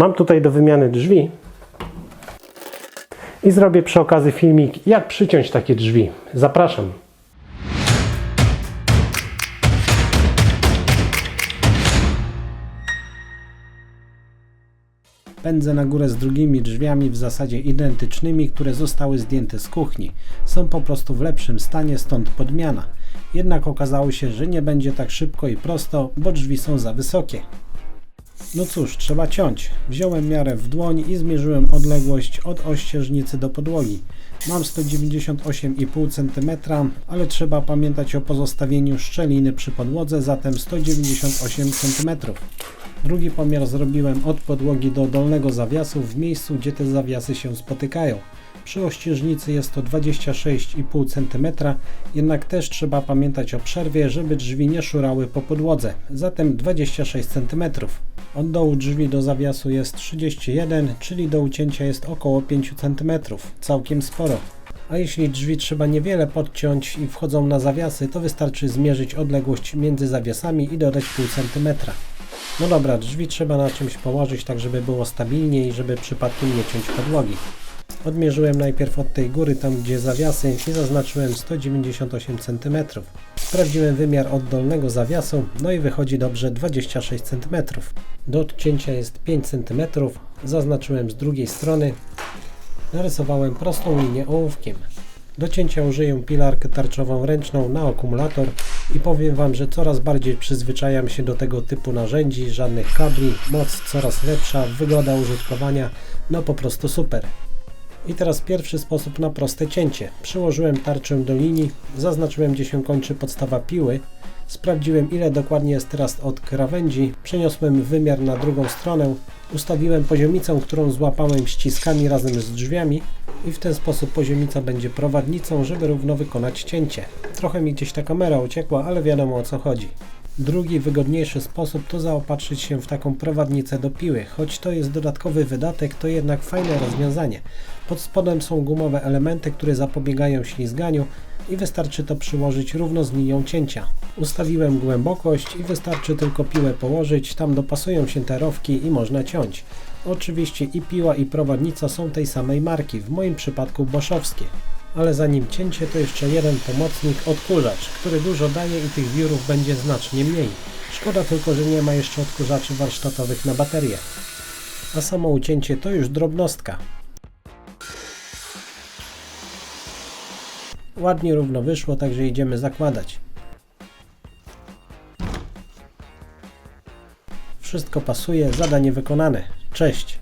Mam tutaj do wymiany drzwi i zrobię przy okazji filmik, jak przyciąć takie drzwi. Zapraszam. Pędzę na górę z drugimi drzwiami w zasadzie identycznymi, które zostały zdjęte z kuchni. Są po prostu w lepszym stanie, stąd podmiana. Jednak okazało się, że nie będzie tak szybko i prosto, bo drzwi są za wysokie. No cóż, trzeba ciąć. Wziąłem miarę w dłoń i zmierzyłem odległość od ościeżnicy do podłogi. Mam 198,5 cm, ale trzeba pamiętać o pozostawieniu szczeliny przy podłodze, zatem 198 cm. Drugi pomiar zrobiłem od podłogi do dolnego zawiasu w miejscu, gdzie te zawiasy się spotykają. Przy ościeżnicy jest to 26,5 cm, jednak też trzeba pamiętać o przerwie, żeby drzwi nie szurały po podłodze, zatem 26 cm. Od dołu drzwi do zawiasu jest 31, czyli do ucięcia jest około 5 cm, całkiem sporo. A jeśli drzwi trzeba niewiele podciąć i wchodzą na zawiasy, to wystarczy zmierzyć odległość między zawiasami i dodać pół centymetra. No dobra, drzwi trzeba na czymś położyć, tak żeby było stabilnie i żeby przypadkiem nie ciąć podłogi. Odmierzyłem najpierw od tej góry, tam gdzie zawiasy i zaznaczyłem 198 cm. Sprawdziłem wymiar od dolnego zawiasu, no i wychodzi dobrze 26 cm. Do odcięcia jest 5 cm, zaznaczyłem z drugiej strony, narysowałem prostą linię ołówkiem. Do cięcia użyję pilarkę tarczową ręczną na akumulator i powiem Wam, że coraz bardziej przyzwyczajam się do tego typu narzędzi, żadnych kabli, moc coraz lepsza, wygoda użytkowania, no po prostu super. I teraz pierwszy sposób na proste cięcie. Przyłożyłem tarczę do linii, zaznaczyłem gdzie się kończy podstawa piły, sprawdziłem ile dokładnie jest teraz od krawędzi, przeniosłem wymiar na drugą stronę, ustawiłem poziomicę, którą złapałem ściskami razem z drzwiami i w ten sposób poziomica będzie prowadnicą, żeby równo wykonać cięcie. Trochę mi gdzieś ta kamera uciekła, ale wiadomo o co chodzi. Drugi, wygodniejszy sposób to zaopatrzyć się w taką prowadnicę do piły. Choć to jest dodatkowy wydatek, to jednak fajne rozwiązanie. Pod spodem są gumowe elementy, które zapobiegają ślizganiu i wystarczy to przyłożyć równo z linią cięcia. Ustawiłem głębokość i wystarczy tylko piłę położyć, tam dopasują się te rowki i można ciąć. Oczywiście i piła i prowadnica są tej samej marki, w moim przypadku boszowskie. Ale zanim cięcie to jeszcze jeden pomocnik, odkurzacz, który dużo daje i tych wiórów będzie znacznie mniej. Szkoda tylko, że nie ma jeszcze odkurzaczy warsztatowych na baterię. A samo ucięcie to już drobnostka. Ładnie równo wyszło, także idziemy zakładać. Wszystko pasuje, zadanie wykonane. Cześć!